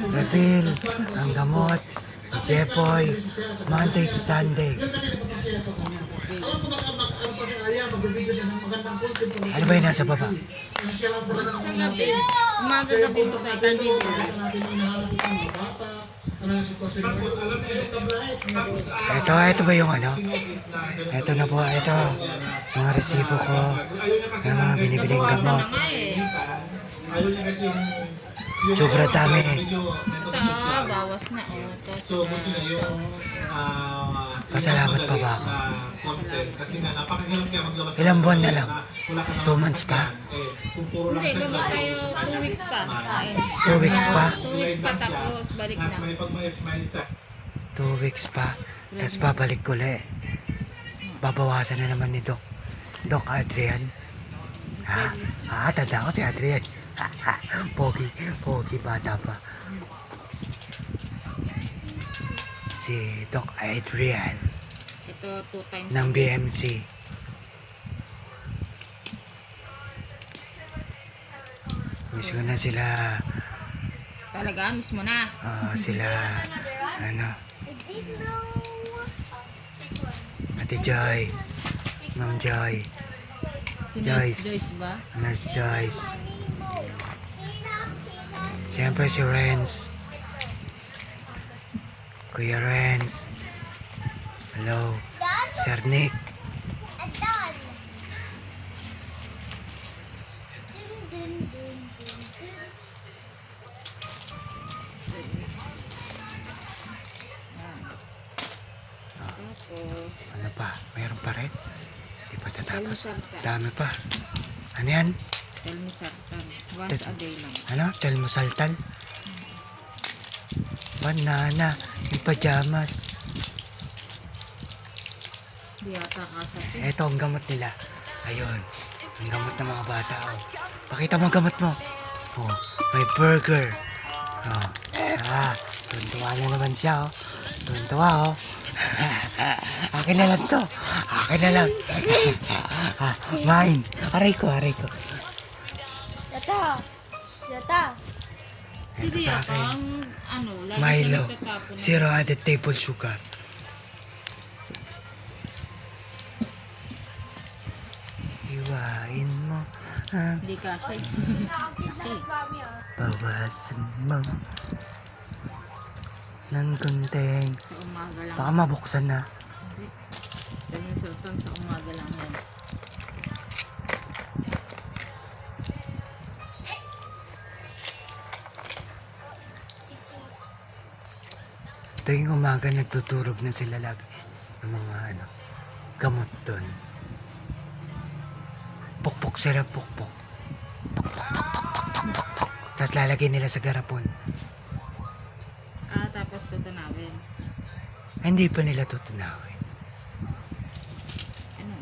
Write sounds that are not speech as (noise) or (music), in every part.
refill, ang gamot, Jepoy, Monday to Sunday. Ano ba yung nasa baba? Sa gabi, umaga gabi mo tayo, candidate. Ito, ito ba yung ano? Ito na po, ito. Mga resibo ko. Yung mga binibiling gamot. na nga eh. Sobra dami. Ito, ah, bawas na. So, gusto niya yung ah, Pasalamat pa ba ako? na content kasi nga napakahirap kaya maglabas Ilang ng buwan na lang? Two months pa? Hindi, gawin tayo 2 weeks pa. Two weeks pa? 2 weeks pa tapos balik na. Two weeks pa. Tapos babalik ko ulit. Babawasan na naman ni Doc. Doc Adrian. Ha? Ah, tanda ko si Adrian. (laughs) pogi, pogi bata pa. Si Doc Adrian Ito, 2 times. ng BMC. Miss ko na sila, Talaga, miss mo na. ah, sila, ano, Ate Joy, Ma'am Joy, Si Joyce. Nurse Joyce ba? Nurse Joyce. Siyempre si Renz. Kuya Renz. Hello. Sir Nick. Tapos, Ano pa? Mayroon pa rin? Di pa tatapos. Dami pa. Ano yan? Telmisartan. Once a day lang. Ano? Telmosaltal? Banana. May pajamas. Di yata kasati. Ito ang gamot nila. Ayun. Ang gamot ng mga bata. Oh. Pakita mo ang gamot mo. Oh, may burger. Oh. Ah, tuntua na naman siya. Oh. Tuntua oh. (laughs) Akin na lang to. Akin na lang. (laughs) ah, mine. Aray ko, aray ko. Ito sa akin. ano, lagi Milo. siya Zero added table sugar. Iwain mo ang Hindi kasi. Okay. bawasan mo ng kunting. Sa umaga lang. Baka mabuksan na. Hindi. Telmisartan sa umaga lang yan. Tuwing umaga nagtuturog na sila lagi ng mga ano, gamot doon. Pukpok sila, pukpok. Puk, puk, puk, puk, puk, puk, puk, puk. Tapos lalagay nila sa garapon. Ah, tapos tutunawin. Hindi pa nila tutunawin. Ano?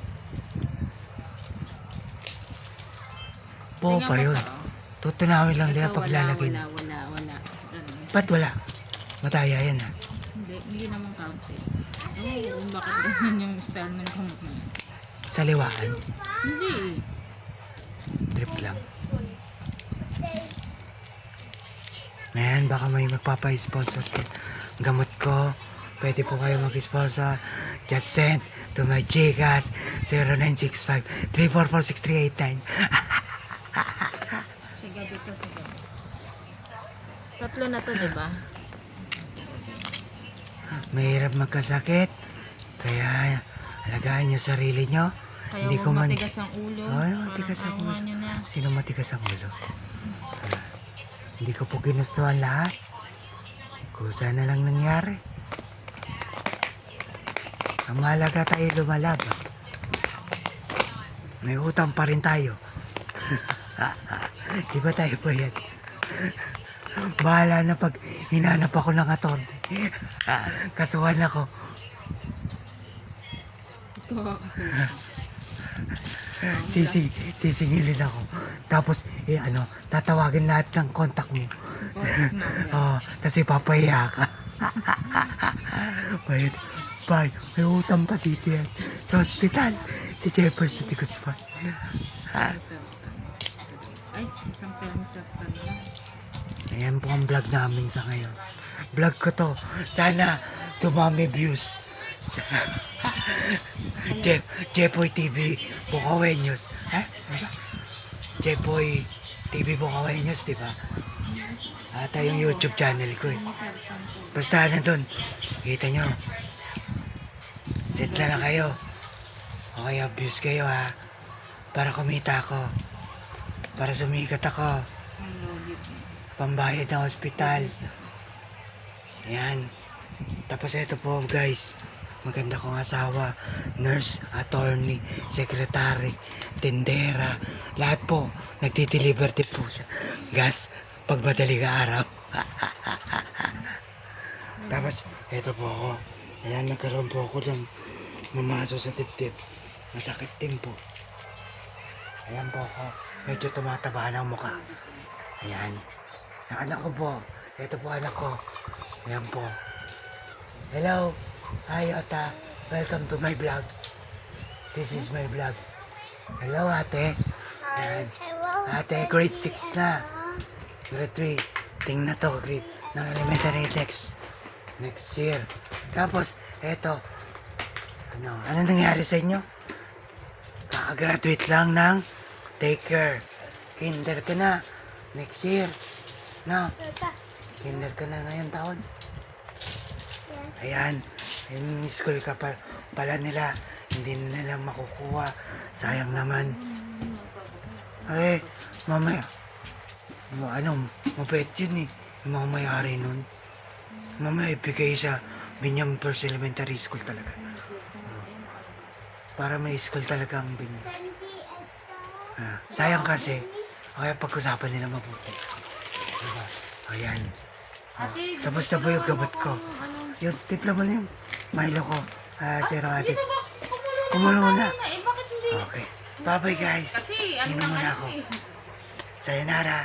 Po Tingnan pa yun. Tutunawin lang nila pag wala, lalagay. Wala, wala, wala. Ba't wala? Mataya yan ah. Hindi, naman counted. Oo, oh, bakit ganyan yung style ng kamot na yan? Sa liwaan. Hindi eh. Trip lang. Ngayon, baka may magpapa-sponsor ko. Gamot ko. Pwede po kayo mag-sponsor. Just send to my Gcash 0965 3446389. Sige, dito, sige. Tatlo na to, di ba? Mahirap magkasakit. Kaya, alagaan nyo sarili nyo. Kaya Hindi ko man- matigas ang ulo. Ay, matigas ang ulo. Sino matigas ang ulo? Hindi ko po ginustuhan lahat. Kusa na lang nangyari. Ang mahalaga tayo lumalaban. May utang pa rin tayo. (laughs) Di ba tayo po yan? Bahala na pag hinanap ako ng attorney. (laughs) Kasuhan ako. (laughs) Sising, sisingilin ako. Tapos, eh ano, tatawagin lahat ng contact mo. (laughs) Oh, tapos ipapahiya ka. Bayad. Bay, may utang pa dito yan. Sa ospital. Si Jefferson de Guzman. Ay, isang termosartan lang. Ayan po ang vlog namin sa ngayon. Vlog ko to. Sana dumami views. Sa- (laughs) Jeff, Jeffoy TV, Bukawenyos. Ha? Ano? Jeffoy TV Bukawenyos, di ba? Ata yung YouTube channel ko eh. Basta na dun. Kita nyo. Set na lang kayo. Okay, abuse kayo ha. Para kumita ako. Para sumikat ako. Ang logit. Pambayad ng ospital. Ayan. Tapos ito po guys. Maganda kong asawa. Nurse, attorney, secretary, tindera. Lahat po. Nagtitiliber din po siya. Gas. Pag madaling araw. (laughs) Tapos, eto po ako. Ayan, nagkaroon po ako ng mamaso sa tip-tip. Masakit din po. Ayan po ako. Medyo tumataba ng mukha. Ayan. Ang anak ko po. Ito po anak ko. Ayan po. Hello. Hi, Ata. Welcome to my vlog. This is my vlog. Hello, ate. Ayan. Ate, grade 6 na. Grade 3. Tingnan to, grade ng elementary next next year. Tapos, eto. Ano, ano nangyari sa inyo? Kaka-graduate lang ng daycare. Kinder ka na. Next year. No, kinder ka na ngayon taon. Ayan, yung school ka pa, pala nila, hindi nila makukuha. Sayang naman. Eh, mamaya. Ano, ano, mabait yun eh. Yung mga may-ari nun. Mamaya ibigay sa Binyam First Elementary School talaga. Para may school talaga ang Binyam. Ah, sayang kasi, kaya pag-usapan nila mabuti. Diba? Ayan. Ate, Tapos na po yung gamot ko. Yung tipla mo na yung Milo ko. Ah, zero ate. Kumulo na. Eh, bakit hindi? Okay. Bye-bye guys. Kasi ano Inom muna naman ako. eh. Sayonara.